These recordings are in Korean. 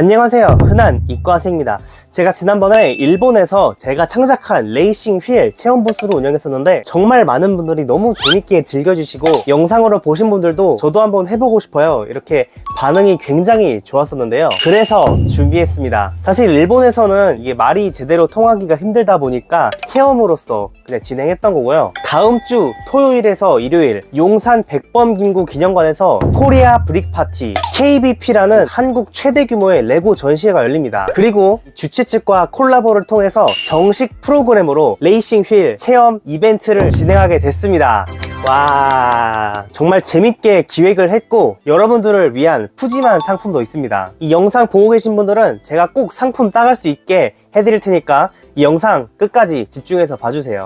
안녕하세요. 흔한 이과생입니다. 제가 지난번에 일본에서 제가 창작한 레이싱 휠 체험 부스를 운영했었는데 정말 많은 분들이 너무 재밌게 즐겨주시고 영상으로 보신 분들도 저도 한번 해보고 싶어요. 이렇게 반응이 굉장히 좋았었는데요. 그래서 준비했습니다. 사실 일본에서는 이게 말이 제대로 통하기가 힘들다 보니까 체험으로서 그냥 진행했던 거고요. 다음 주 토요일에서 일요일 용산 백범 김구 기념관에서 코리아 브릭 파티 KBP라는 한국 최대 규모의 레고 전시회가 열립니다. 그리고 주최 측과 콜라보를 통해서 정식 프로그램으로 레이싱 휠 체험 이벤트를 진행하게 됐습니다. 와 정말 재밌게 기획을 했고 여러분들을 위한 푸짐한 상품도 있습니다. 이 영상 보고 계신 분들은 제가 꼭 상품 따갈 수 있게 해드릴 테니까 이 영상 끝까지 집중해서 봐주세요.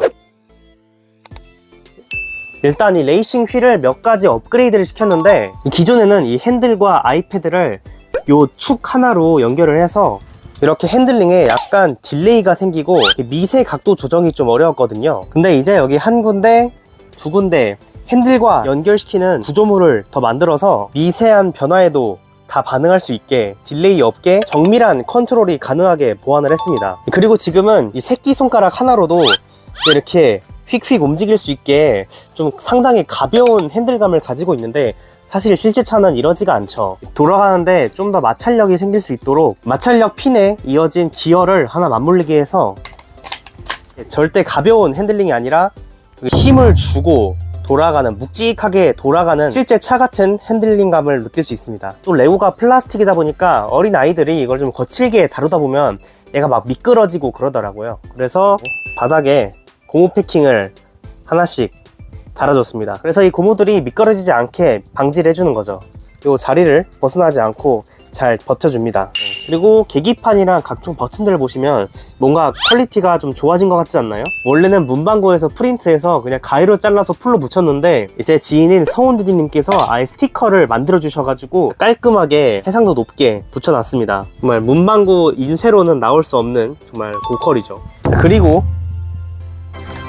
일단 이 레이싱 휠을 몇 가지 업그레이드를 시켰는데 이 기존에는 이 핸들과 아이패드를 요 축 하나로 연결을 해서 이렇게 핸들링에 약간 딜레이가 생기고 미세 각도 조정이 좀 어려웠거든요. 근데 이제 여기 한 군데 두 군데 핸들과 연결시키는 구조물을 더 만들어서 미세한 변화에도 다 반응할 수 있게 딜레이 없게 정밀한 컨트롤이 가능하게 보완을 했습니다. 그리고 지금은 이 새끼손가락 하나로도 이렇게 휙휙 움직일 수 있게 좀 상당히 가벼운 핸들감을 가지고 있는데 사실 실제 차는 이러지가 않죠. 돌아가는데 좀 더 마찰력이 생길 수 있도록 마찰력 핀에 이어진 기어를 하나 맞물리게 해서 절대 가벼운 핸들링이 아니라 힘을 주고 돌아가는 묵직하게 돌아가는 실제 차 같은 핸들링감을 느낄 수 있습니다. 또 레고가 플라스틱이다 보니까 어린 아이들이 이걸 좀 거칠게 다루다 보면 얘가 막 미끄러지고 그러더라고요. 그래서 바닥에 고무 패킹을 하나씩 달아줬습니다. 그래서 이 고무들이 미끄러지지 않게 방지를 해주는 거죠. 이 자리를 벗어나지 않고 잘 버텨줍니다. 그리고 계기판이랑 각종 버튼들을 보시면 뭔가 퀄리티가 좀 좋아진 것 같지 않나요? 원래는 문방구에서 프린트해서 그냥 가위로 잘라서 풀로 붙였는데 제 지인인 서훈디디님께서 아예 스티커를 만들어 주셔가지고 깔끔하게 해상도 높게 붙여놨습니다. 정말 문방구 인쇄로는 나올 수 없는 정말 고퀄이죠. 그리고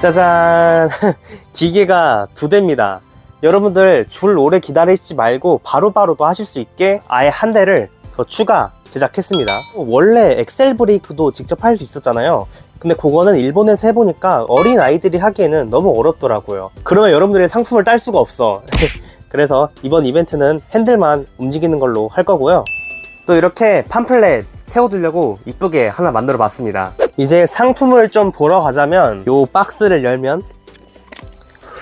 짜잔. 기계가 두 대입니다. 여러분들 줄 오래 기다리시지 말고 바로바로 또 하실 수 있게 아예 한 대를 더 추가 제작했습니다. 원래 엑셀 브레이크도 직접 할 수 있었잖아요. 근데 그거는 일본에서 해보니까 어린 아이들이 하기에는 너무 어렵더라고요. 그러면 여러분들의 상품을 딸 수가 없어. 그래서 이번 이벤트는 핸들만 움직이는 걸로 할 거고요. 또 이렇게 팜플렛 세워두려고 이쁘게 하나 만들어 봤습니다 이제 상품을 좀 보러 가자면 요 박스를 열면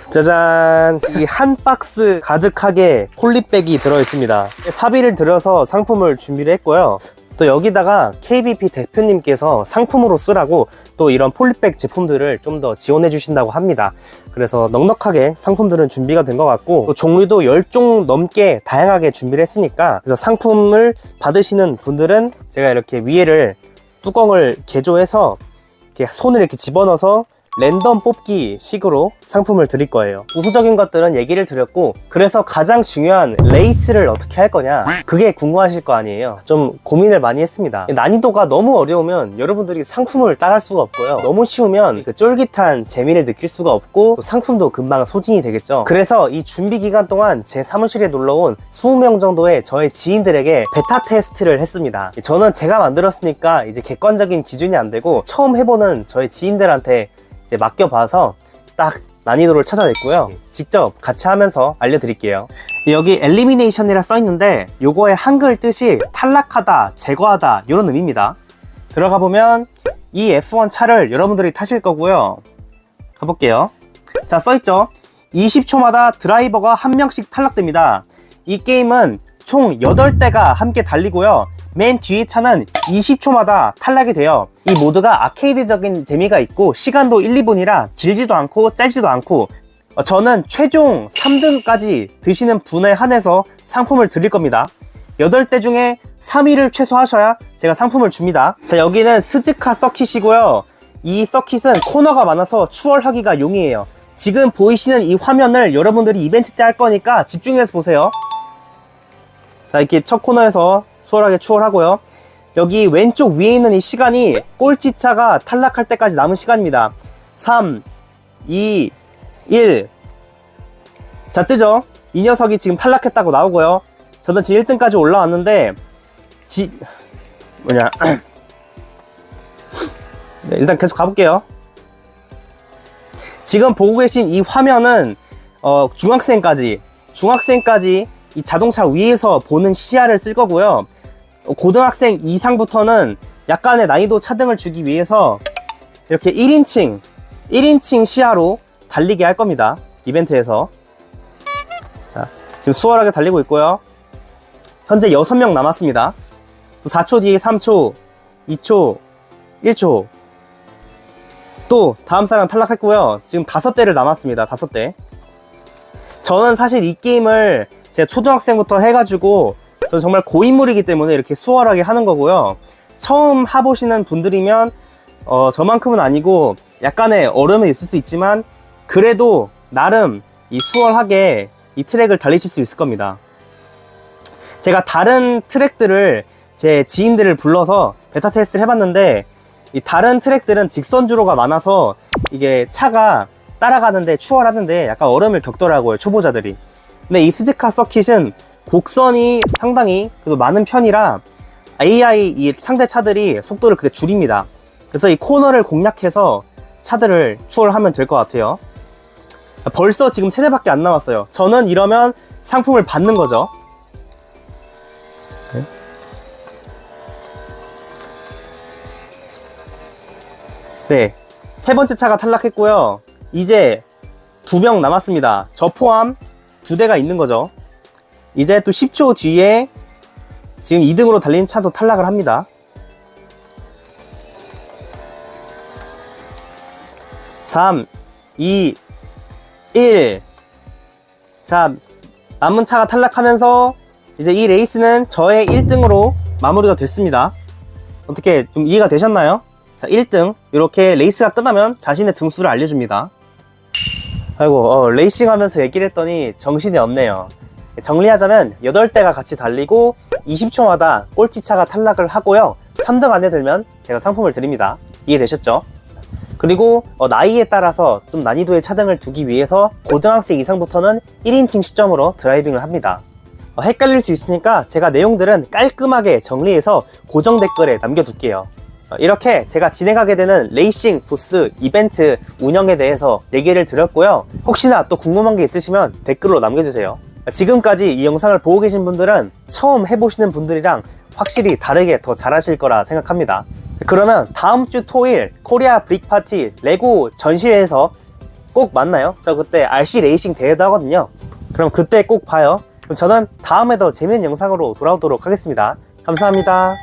짜잔! 이 한 박스 가득하게 폴리백이 들어있습니다. 사비를 들여서 상품을 준비를 했고요. 또 여기다가 KBP 대표님께서 상품으로 쓰라고 또 이런 폴리백 제품들을 좀 더 지원해 주신다고 합니다. 그래서 넉넉하게 상품들은 준비가 된 것 같고 또 종류도 10종 넘게 다양하게 준비를 했으니까 그래서 상품을 받으시는 분들은 제가 이렇게 위에를 뚜껑을 개조해서 이렇게 손을 이렇게 집어넣어서 랜덤 뽑기 식으로 상품을 드릴 거예요. 우수적인 것들은 얘기를 드렸고, 그래서 가장 중요한 레이스를 어떻게 할 거냐, 그게 궁금하실 거 아니에요. 좀 고민을 많이 했습니다. 난이도가 너무 어려우면 여러분들이 상품을 따라할 수가 없고요. 너무 쉬우면 그 쫄깃한 재미를 느낄 수가 없고, 또 상품도 금방 소진이 되겠죠. 그래서 이 준비 기간 동안 제 사무실에 놀러온 20명 정도의 저의 지인들에게 베타 테스트를 했습니다. 저는 제가 만들었으니까 이제 객관적인 기준이 안 되고, 처음 해보는 저의 지인들한테 이제 맡겨봐서 딱 난이도를 찾아냈고요. 직접 같이 하면서 알려드릴게요. 여기 엘리미네이션이라 써있는데 요거의 한글 뜻이 탈락하다, 제거하다 이런 의미입니다. 들어가 보면 이 F1 차를 여러분들이 타실 거고요. 가볼게요. 자 써있죠. 20초마다 드라이버가 한 명씩 탈락됩니다. 이 게임은 총 8대가 함께 달리고요. 맨 뒤에 차는 20초마다 탈락이 돼요. 이 모드가 아케이드적인 재미가 있고 시간도 1, 2분이라 길지도 않고 짧지도 않고 어, 저는 최종 3등까지 드시는 분에 한해서 상품을 드릴 겁니다. 8대 중에 3위를 최소하셔야 제가 상품을 줍니다. 자, 여기는 스즈카 서킷이고요. 이 서킷은 코너가 많아서 추월하기가 용이해요. 지금 보이시는 이 화면을 여러분들이 이벤트 때 할 거니까 집중해서 보세요. 자, 이렇게 첫 코너에서 수월하게 추월하고요. 여기 왼쪽 위에 있는 이 시간이 꼴찌차가 탈락할 때까지 남은 시간입니다. 3, 2, 1. 자, 뜨죠? 이 녀석이 지금 탈락했다고 나오고요. 저는 지금 1등까지 올라왔는데, 지, 뭐냐 네, 일단 계속 가볼게요 지금 보고 계신 이 화면은 어, 중학생까지 중학생까지 이 자동차 위에서 보는 시야를 쓸 거고요 어, 고등학생 이상부터는 약간의 난이도 차등을 주기 위해서 이렇게 1인칭 1인칭 시야로 달리게 할 겁니다 이벤트에서. 자, 지금 수월하게 달리고 있고요. 현재 6명 남았습니다. 4초 뒤에 3초 2초 1초. 또 다음 사람 탈락했고요. 지금 다섯 대를 남았습니다 다섯 대. 저는 사실 이 게임을 제가 초등학생부터 해가지고 저는 정말 고인물이기 때문에 이렇게 수월하게 하는 거고요. 처음 해보시는 분들이면 어, 저만큼은 아니고 약간의 어려움이 있을 수 있지만 그래도 나름 이 수월하게 이 트랙을 달리실 수 있을 겁니다. 제가 다른 트랙들을 제 지인들을 불러서 베타 테스트를 해봤는데 이 다른 트랙들은 직선 주로가 많아서 이게 차가 따라가는데 추월하는데 약간 어려움을 겪더라고요 초보자들이. 근데 이 스즈카 서킷은 곡선이 상당히 그래도 많은 편이라 AI 이 상대 차들이 속도를 그때 줄입니다 그래서 이 코너를 공략해서 차들을 추월하면 될 것 같아요 벌써 지금 세 대밖에 안 남았어요 저는 이러면 상품을 받는 거죠 네. 세 번째 차가 탈락했고요. 이제 두 명 남았습니다. 저 포함 두 대가 있는 거죠. 이제 또 10초 뒤에 지금 2등으로 달린 차도 탈락을 합니다. 3, 2, 1. 자, 남은 차가 탈락하면서 이제 이 레이스는 저의 1등으로 마무리가 됐습니다. 어떻게 좀 이해가 되셨나요? 자, 1등. 이렇게 레이스가 끝나면 자신의 등수를 알려줍니다. 아이고, 어, 레이싱 하면서 얘기를 했더니 정신이 없네요. 정리하자면 8대가 같이 달리고 20초마다 꼴찌차가 탈락을 하고요. 3등 안에 들면 제가 상품을 드립니다. 이해되셨죠? 그리고 어, 나이에 따라서 좀 난이도의 차등을 두기 위해서 고등학생 이상부터는 1인칭 시점으로 드라이빙을 합니다. 어, 헷갈릴 수 있으니까 제가 내용들은 깔끔하게 정리해서 고정 댓글에 남겨둘게요. 어, 이렇게 제가 진행하게 되는 레이싱 부스 이벤트 운영에 대해서 얘기를 드렸고요. 혹시나 또 궁금한 게 있으시면 댓글로 남겨주세요. 지금까지 이 영상을 보고 계신 분들은 처음 해보시는 분들이랑 확실히 다르게 더 잘하실 거라 생각합니다. 그러면 다음 주 토일 코리아 브릭 파티 레고 전시회에서 꼭 만나요. 저 그때 RC 레이싱 대회도 하거든요. 그럼 그때 꼭 봐요. 그럼 저는 다음에 더 재밌는 영상으로 돌아오도록 하겠습니다. 감사합니다.